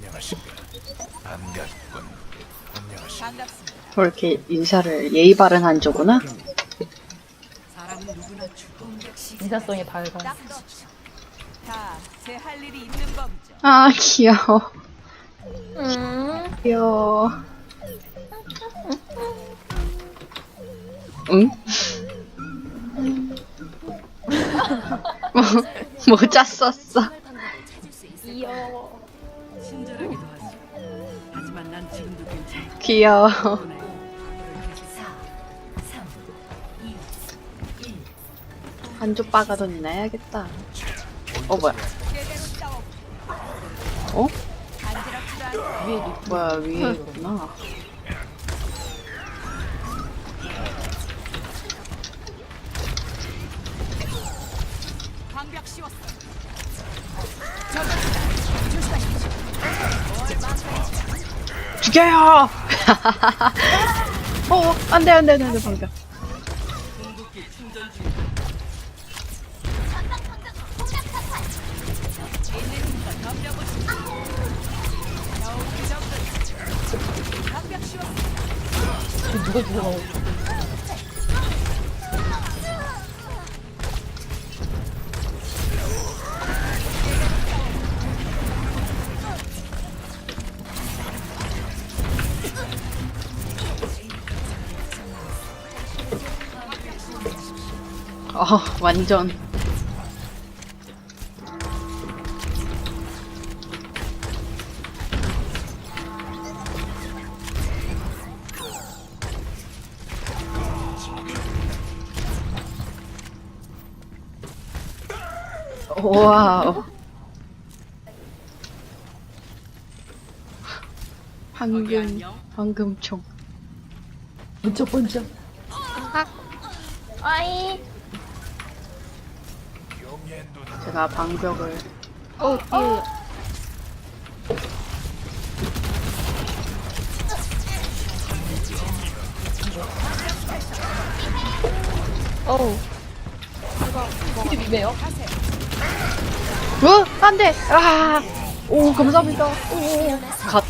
안녕하십니까. 반갑군. 안녕하십니까. 반갑습니다. 이렇게 인사를 예의 바른 한조구나? 사람은 누구나 죽고 인사성이 밝아. 다제 할 일이 있는 법이죠. 아 귀여워 음. 귀여워 응? 뭐, 모자 썼어 귀여워. 친절하기도 하죠. 하지만 난 지금도 괜찮아. 귀여워 한조 빠가더니 나야겠다 어 뭐야. 어? 뭐야 위에 있구나 죽여요 어 안 돼 안 돼 안돼 방금 힘껏 덤벼보시죠. 겨우 그 정도. 방벽 씌웠어. 누가 죽 어? 어 완전 와우 황금 황금총 번쩍번쩍. 아이. 제가 방벽을 어 뒤에. 어우. 이거 미매요? 어? 안 돼! 아! 오, 감사합니다. 오, 갓.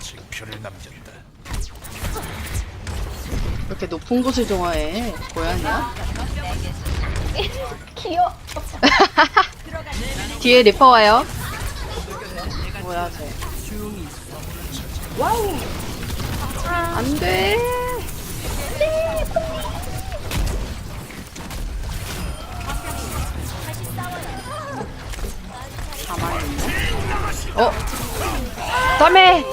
징표를 남겼다. 이렇게 높은 곳을 좋아해. 고양이야? 귀여워. 뒤에 리퍼 와요. 뭐야, 쟤. 와우. 안 돼! 가만히 있네. 어? 다음에!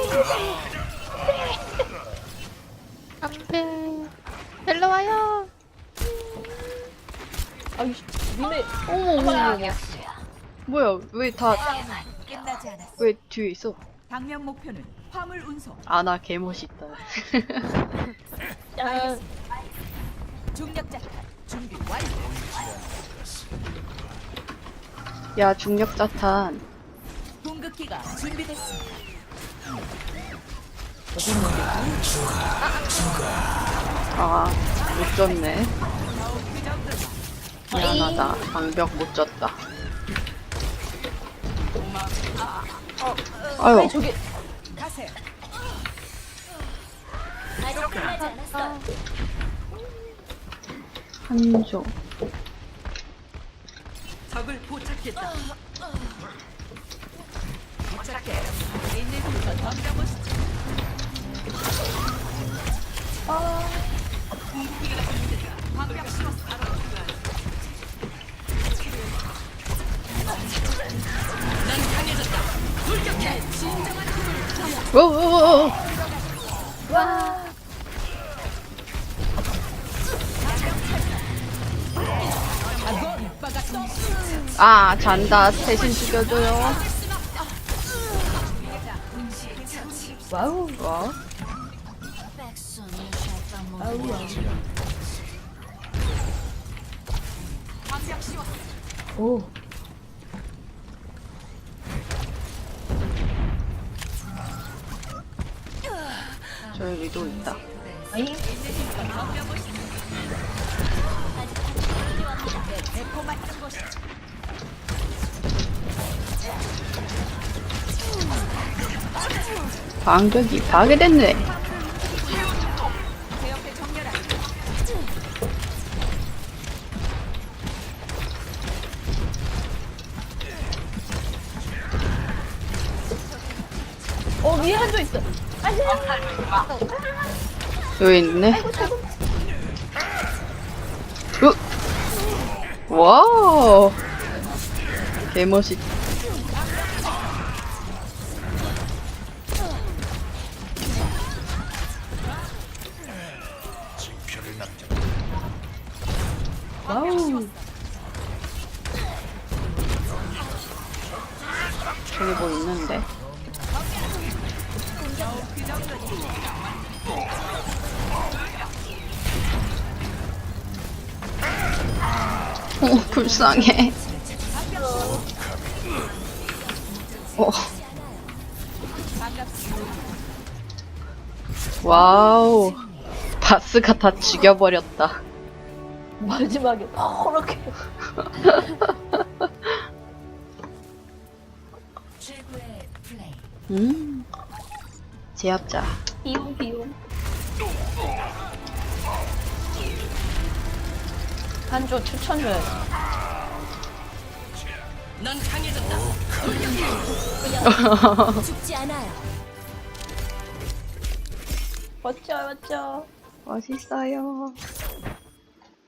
안돼. 일로 와요. 아유 미매. 어머, 어머, 어머. 뭐야, 왜 다, 끝나지 않았어. 왜 뒤에 있어? 당면 목표는 화물 운송. 아, 나 개멋있다. 야. 중력자 준비 완료. 야, 중력 자탄. 공급기가 준비됐습니다. 아, 못 졌네. 미안하다. 방벽 못 졌다. 아유, 아니 저기. 가세요. 한조. 적을 포착했다. 포착해. 있는 힘껏 덤벼보시죠. 좀 아, 잔다. 대신 죽여줘요. 와우. 뭐? 방벽 씌웠어. 오. 여기 위도 있다. 방벽이 파괴됐네. 어 위에 한조 있어. 여기 있네. 으! 와우! 개멋있. 와우. 저기 뭐 있는데. 어, 불쌍해. 어. 와우. 바스가 다 죽여버렸다. 마지막에 퍼렇게. 음. 제압자. 비용 비용. 한조 추천 줘야지. 넌 강해졌다. 죽지 않아요. 멋져 멋져. 멋있어요.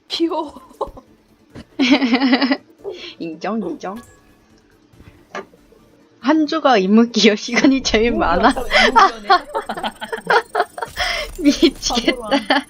귀여워. 인정, 인정. 한 주가 임무기여 시간이 제일 많아. 미치겠다.